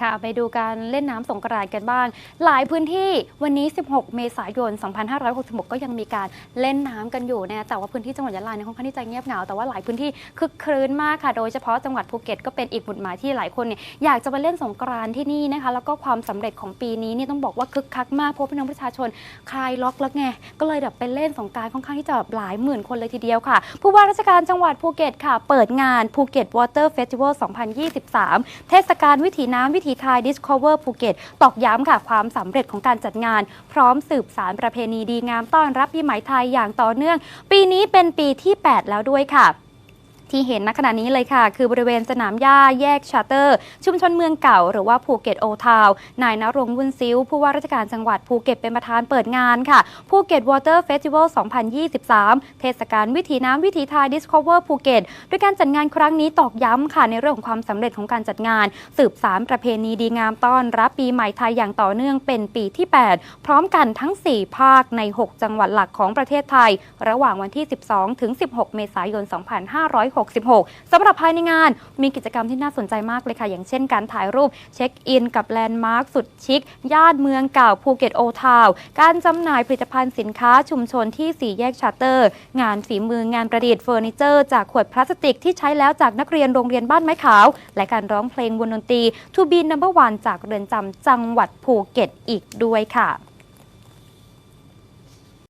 ค่ะ ไปดูการเล่นน้ำสงกรานต์กันบ้าง หลายพื้นที่วันนี้ 16 เมษายน 2566 ก็ยังมีการเล่นน้ำกันอยู่นะแต่ว่าพื้นที่จังหวัดยะลาเนี่ยค่อนข้างที่จะเงียบเหงาแต่ว่าหลายพื้นที่คึกครื้นมากค่ะ โดยเฉพาะจังหวัดภูเก็ตก็เป็นอีกหมุดหมายที่หลายคนเนี่ยอยากจะมาเล่นสงกรานต์ที่นี่นะคะ แล้วก็ความสำเร็จของปีนี้เนี่ยต้องบอกว่าคึกคักมากเพราะพี่น้องประชาชนคลายล็อกแล้วไงก็เลยแบบไปเล่นสงกรารค่อนข้างที่จะแบบหลายหมื่นคนเลยทีเดียวค่ะผู้ว่าราชการจังหวัดภูเก็ตค่ะ เปิดงานภูเก็ตวอเตอร์เฟสติวัล2023 เทศกาลวิถีน้ำวิถีีไทย Discover ภูเก็ตตอกย้ำค่ะความสำเร็จของการจัดงาน พร้อมสืบสารประเพณีดีงามต้อนรับปีใหม่ไทยอย่างต่อเนื่อง ปีนี้เป็นปีที่ 8 แล้วด้วยค่ะ ที่เห็นณขณะนี้เลยค่ะ คือบริเวณสนามหญ้าแยกชาร์เตอร์ ชุมชนเมืองเก่าหรือว่าภูเก็ตโอทาวนายนรงวุ้นซิ้ว ผู้ว่าราชการจังหวัดภูเก็ตเป็นประธานเปิดงานค่ะภูเก็ตวอเตอร์เฟสติวัล 2023 เทศกาลวิถีน้ำวิถีไทย Discover ภูเก็ตด้วยการจัดงานครั้งนี้ตอกย้ำค่ะในเรื่องของความสำเร็จของการจัดงาน สืบสารประเพณีดีงามต้อนรับปีใหม่ไทยอย่างต่อเนื่องเป็นปีที่ 8 พร้อมกันทั้ง 4 ภาคใน 6 จังหวัดหลักของประเทศไทย ระหว่างวันที่ 12 ถึง 16 เมษายน2566สำหรับภายในงาน มีกิจกรรมที่น่าสนใจมากเลยค่ะ อย่างเช่นการถ่ายรูปเช็คอินกับแลนด์มาร์คสุดชิค ย่านเมืองเก่าภูเก็ตโอทาวการจำหน่ายผลิตภัณฑ์สินค้าชุมชนที่สี่แยกชาร์เตอร์ งานฝีมืองานประดิษฐ์เฟอร์นิเจอร์จากขวดพลาสติกที่ใช้แล้วจากนักเรียนโรงเรียนบ้านไม้ขาว และการร้องเพลงวงดนตรี To be number one จากเรือนจำจังหวัดภูเก็ตอีกด้วยค่ะ